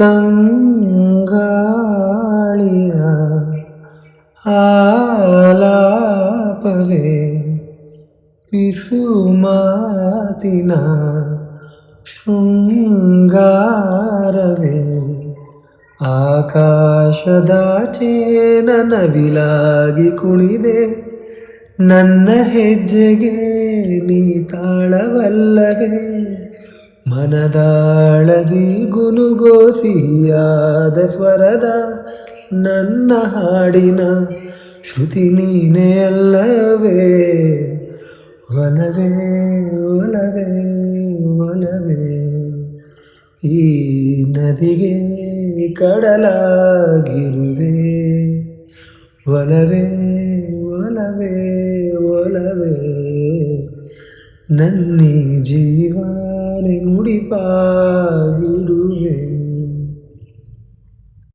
ತಂಗಾಳಿಯ ಆಲಾಪವೇ ಪಿಸು ಮಾತಿನ ಶೃಂಗಾರವೇ ಆಕಾಶದಾಚೆ ನವಿಲಾಗಿ ಕುಣಿದೆ ನನ್ನ ಹೆಜ್ಜೆಗೆ ನೀ ತಾಳವಲ್ಲವೇ ಮನದಾಳದಿ ಗುನುಗೋ ಸ್ವರದ ನನ್ನ ಹಾಡಿನ ಶ್ರುತಿ ನೀನೇ ಅಲ್ಲವೇ? ಒಲವೇ ಒಲವೇ ಒಲವೇ. ಈ ನದಿಗೆ ಕಡಲಾಗಿರುವೆ. ಒಲವೇ ಒಲವೇ. നന്ദി ജീവാനെ മുടി പാകിടു.